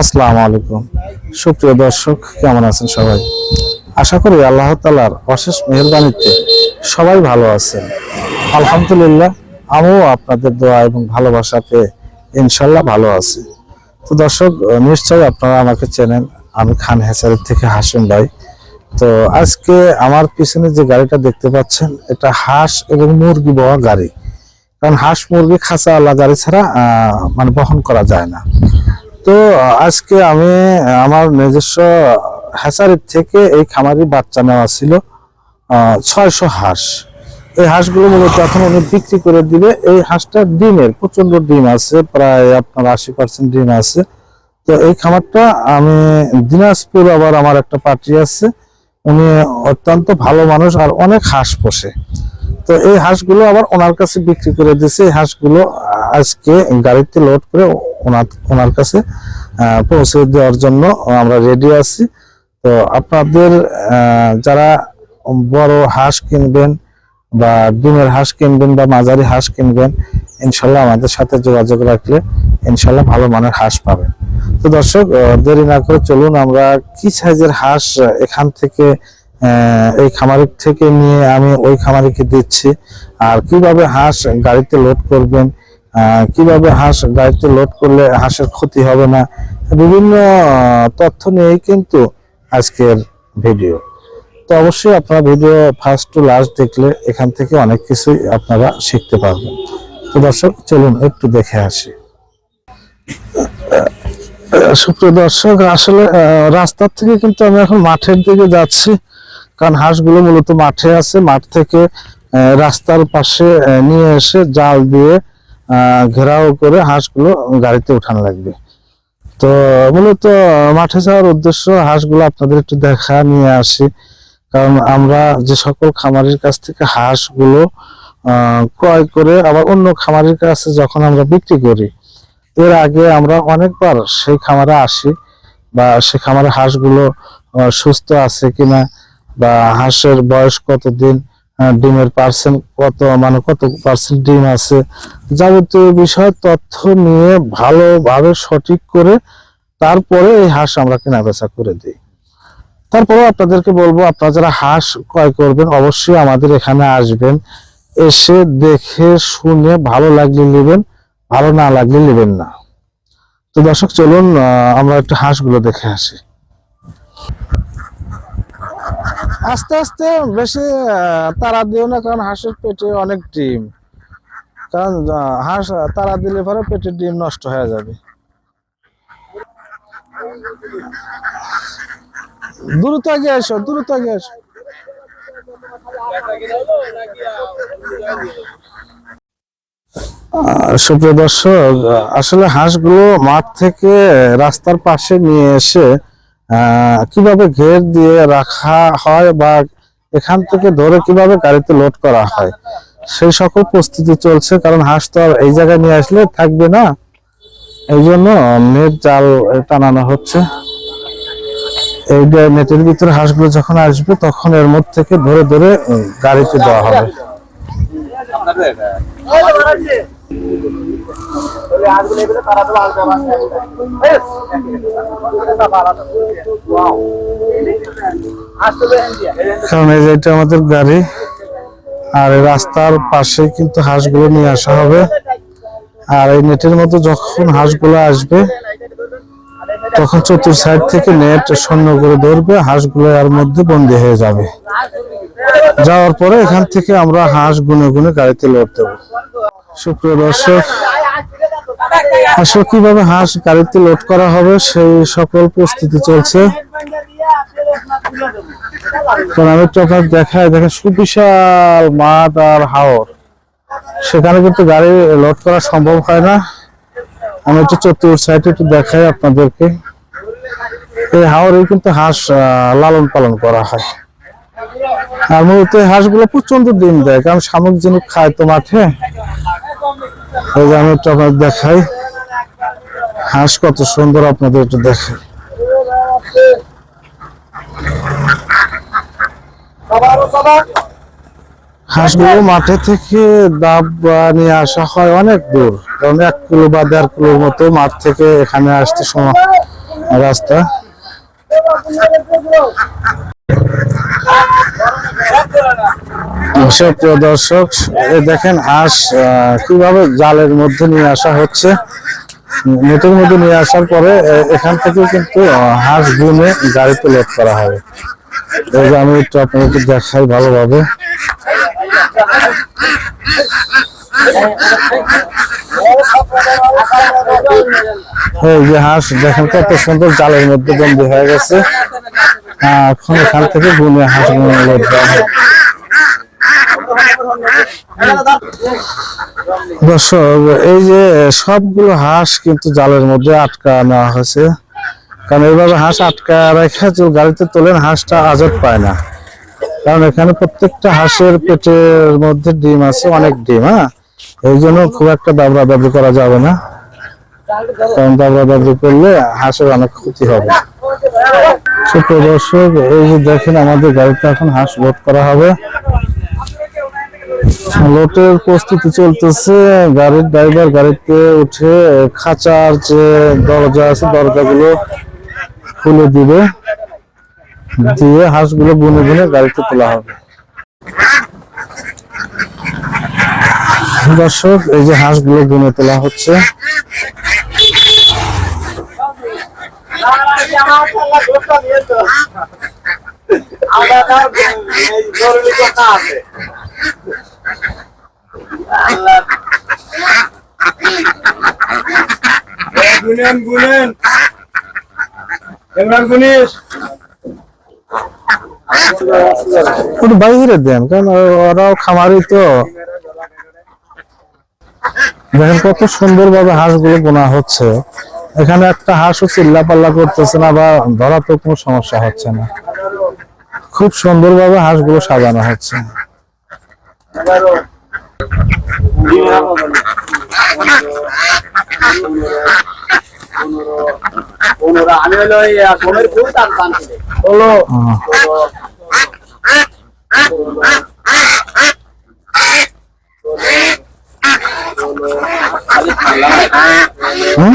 আসসালামু আলাইকুম। সুপ্রিয় দর্শক, কেমন আছেন সবাই? আশা করি আল্লাহ তালার অশেষ মেহরবানিতে সবাই ভালো আছেন। আলহামদুলিল্লাহ, আমিও আপনাদের দোয়া এবং ভালোবাসা পেয়ে ইনশাল্লাহ ভালো আছি। তো দর্শক, নিশ্চয়ই আপনারা আমাকে চেনেন, আমি খান হেসারের থেকে হাসিম ভাই। তো আজকে আমার পিছনে যে গাড়িটা দেখতে পাচ্ছেন, এটা হাঁস এবং মুরগি বহা গাড়ি। কারণ হাঁস, মুরগি, খাঁচা আলা গাড়ি ছাড়া মানে বহন করা যায় না। তো আজকে আমি, আমার নিজস্ব হ্যাচারির থেকে এই খামারি বাচ্চা নেওয়া ছিল ছয়শো হাঁস। এই হাঁসগুলো মূলত এখন উনি বিক্রি করে দিবে। এই হাঁসটা ডিমের প্রচণ্ড ডিম আছে, প্রায় আপনার আশি পার্সেন্ট ডিম আছে। তো এই খামারটা আমি দিনাজপুর আবার আমার একটা পার্টি আছে, উনি অত্যন্ত ভালো মানুষ আর অনেক হাঁস পোষে। তো এই হাঁসগুলো আবার ওনার কাছে বিক্রি করে দিয়েছে। এই হাঁসগুলো আজকে গাড়িতে লোড করে ওনার ওনার কাছে পৌঁছে দেওয়ার জন্য আমরা রেডি আছি। তো আপনাদের যারা বড় হাঁস কিনবেন বা ডিমের হাঁস কিনবেন বা মাঝারি হাঁস কিনবেন, ইনশাল্লাহ আমাদের সাথে যোগাযোগ রাখলে ইনশাল্লাহ ভালো মানের হাঁস পাবেন। তো দর্শক দেরি না করে চলুন আমরা কি সাইজের হাঁস এখান থেকে এই খামারের থেকে নিয়ে আমি ওই খামারিকে দিচ্ছি। আর কীভাবে হাঁস গাড়িতে লোড করবেন কীভাবে হাঁস গাড়িতে লোড করলে হাঁসের ক্ষতি হবে না, বিভিন্ন তথ্য নিয়েই কিন্তু আজকের ভিডিও। তো অবশ্যই আপনারা ভিডিও ফার্স্ট টু লাস্ট দেখলে এখান থেকে অনেক কিছুই আপনারা শিখতে পারবেন। তো দর্শক, চলুন একটু দেখে আসি। সুপ্রিয় দর্শক, আসলে রাস্তার থেকে কিন্তু আমি এখন মাঠের দিকে যাচ্ছি, কারণ হাঁসগুলো মূলত মাঠে আছে। মাঠ থেকে রাস্তার পাশে নিয়ে এসে জাল দিয়ে ঘেরাও করে হাঁসগুলো গাড়িতে উঠানো লাগবে। তো মূলত মাঠে যাওয়ার উদ্দেশ্য হাঁসগুলো আপনাদের একটু দেখা নিয়ে আসি। কারণ আমরা যে সকল খামারের কাছ থেকে হাঁসগুলো ক্রয় করে আবার অন্য খামারের কাছে যখন আমরা বিক্রি করি, এর আগে আমরা অনেকবার সেই খামারে আসি বা সে খামারে হাঁসগুলো সুস্থ আছে কিনা বা হাঁসের বয়স কতদিন ডিমের পার্সেন্ট কত মানে কত পার্সেন্ট ডিম আছে, যাবতীয় বিষয়, তথ্য নিয়ে ভালোভাবে সঠিক করে তারপরে এই হাঁস আমরা কেনা বেচা করে দিই। তারপরে আপনাদেরকে বলব, আপনারা যারা হাঁস ক্রয় করবেন, অবশ্যই আমাদের এখানে আসবেন, এসে দেখে শুনে ভালো লাগলে নেবেন, ভালো না লাগলে নেবেন না। তো দর্শক, চলুন আমরা একটু হাঁসগুলো দেখে আসি। আস্তে আস্তে বেশি তারা দিও না, কারণ হাঁসের পেটে অনেক ডিম। কারণ হাঁস তারা দিলে পরে পেটে ডিম নষ্ট হয়ে যাবে। দ্রুত আগে এসো, দ্রুত আগে এসো। সুপ্রিয় দর্শক, আসলে হাঁসগুলো মাঠ থেকে রাস্তার পাশে নিয়ে এসে কীভাবে ঘের দিয়ে রাখা হয় বা এখান থেকে ধরে কীভাবে গাড়িতে লোড করা হয়? সেই সকল প্রস্তুতি চলছে, কারণ হাঁস তো আর এই জায়গায় নিয়ে আসলে থাকবে না। এই জন্য নেট জাল টানানো হচ্ছে। এই নেটের ভিতরে হাঁসগুলো যখন আসবে, তখন এর মধ্যে থেকে ধরে ধরে গাড়িতে দেওয়া হবে। কারণ এই যে এটা আমাদের গাড়ি, আর রাস্তার পাশে কিন্তু হাঁসগুলো নিয়ে আসা হবে। আর এই নেটের মধ্যে যখন হাঁসগুলো আসবে, তখন চতুর সাইড থেকে নেট শূন্য করে ধরবে, হাঁসগুলো এর মধ্যে বন্দি হয়ে যাবে। যাওয়ার পরে এখান থেকে আমরা হাঁস গুনে গুনে গাড়িতে লোড দেবো। সুপ্রিয় দর্শক আসলে কীভাবে হাঁস গাড়িতে লোড করা হবে সেই সকল প্রস্তুতি চলছে। আমি একটু আপনার দেখায় দেখেন সুবিশাল মাঠ আর হাওর। সেখানে কিন্তু গাড়ি লোড করা সম্ভব হয় না। আমি একটু চতুর সাইডে একটু দেখাই আপনাদেরকে। এই হাওরে কিন্তু হাঁস লালন পালন করা হয়। আর মূলত হাঁসগুলো প্রচণ্ড ডিম দেয়, কারণ শামুক জিনিস খায় তো মাঠে। এই যে আমি একটু আপনাদের দেখাই। হাঁস কত সুন্দর আপনাদের একটু দেখাই হাঁসগুলো মাঠে থেকে আহ, নিয়ে আসা হয় অনেক দূর। কারণ এক কিলো বা দেড় কিলোর মতো মাঠ থেকে এখানে আসতে সময় রাস্তা। সুপ্রিয় দর্শক দেখেন হাঁস কীভাবে জালের মধ্যে নিয়ে আসা হচ্ছে। নেটের মধ্যে নিয়ে আসার পরে এখান থেকে কিন্তু হাঁস গুনে গাড়িতে লোড করা হবে। এই আমি একটু আপনাদেরকে দেখাই ভালোভাবে। হাঁস, দেখেন কত সুন্দর জালের মধ্যে বন্দি হয়ে গেছে। এখন এখান থেকে হবে। দর্শক, এই যে সবগুলো হাঁস কিন্তু জালের মধ্যে আটকা নেওয়া হয়েছে। কারণ এইভাবে হাঁস আটকা রেখে যে গাড়িতে তোলেন, হাঁসটা আজব পায় না। কারণ এখানে প্রত্যেকটা হাঁসের পেটের মধ্যে ডিম আছে, অনেক ডিম হ্যাঁ? এই জন্য খুব একটা দাবড়া দাবড়ি করা যাবে না। কারণ দাবড়া দাবড়ি করলে হাঁসের অনেক ক্ষতি হবে। ছোট দর্শক, এই যে দেখেন আমাদের গাড়িতে এখন হাঁস লোড করা হবে। লোটের প্রস্তুতি চলতেছে। গাড়ির ড্রাইভার গাড়িতে উঠে খাঁচার যে দরজা আছে, দরজাগুলো খুলে দিবে। দিয়ে হাঁসগুলো বুনে বুনে গাড়িতে তোলা হবে। দর্শক, এই যে হাঁসগুলো বুনে তোলা হচ্ছে। গুনেন গুনেন ইমরান গুনিস একটু বাইরে দেন, কারণ ওরাও খামারি তো। দেখেন কত সুন্দর ভাবে হাঁসগুলো বোনা হচ্ছে। এখানে একটা হাঁসও চিল্লা পাল্লা করতেছে না বা ধরাতে কোনো সমস্যা হচ্ছে না। খুব সুন্দর ভাবে হাঁসগুলো সাজানো হচ্ছে। আমি হলো। এই ফুল তার দান হলো আহ, খালি ঠান্ডা হুম?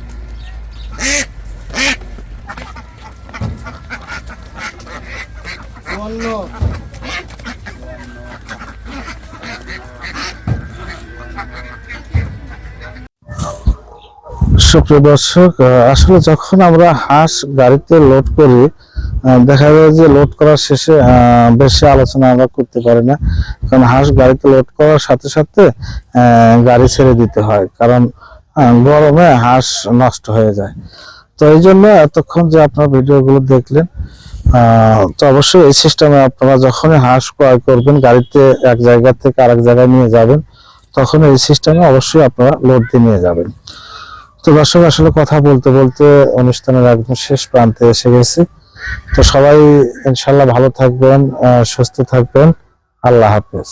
নাই সুপ্রিয় দর্শক আসলে যখন আমরা হাঁস গাড়িতে লোড করি দেখা যায় যে লোড করার শেষে বেশি আলোচনা আমরা করতে পারি না। কারণ হাঁস গাড়িতে লোড করার সাথে সাথে গাড়ি ছেড়ে দিতে হয়। কারণ গরমে হাঁস নষ্ট হয়ে যায়। তো এই জন্য এতক্ষণ যে আপনার ভিডিওগুলো দেখলেন তো অবশ্যই এই সিস্টেমে আপনারা যখনই হাঁস ক্রয় করবেন, গাড়িতে এক জায়গা থেকে আরেক জায়গায় নিয়ে যাবেন তখন এই সিস্টেমে অবশ্যই আপনারা লোড দিয়ে নিয়ে যাবেন। তো দর্শক, আসলে কথা বলতে বলতে অনুষ্ঠানের একদম শেষ প্রান্তে এসে গেছি। তো সবাই ইনশাল্লাহ ভালো থাকবেন সুস্থ থাকবেন। আল্লাহ হাফেজ।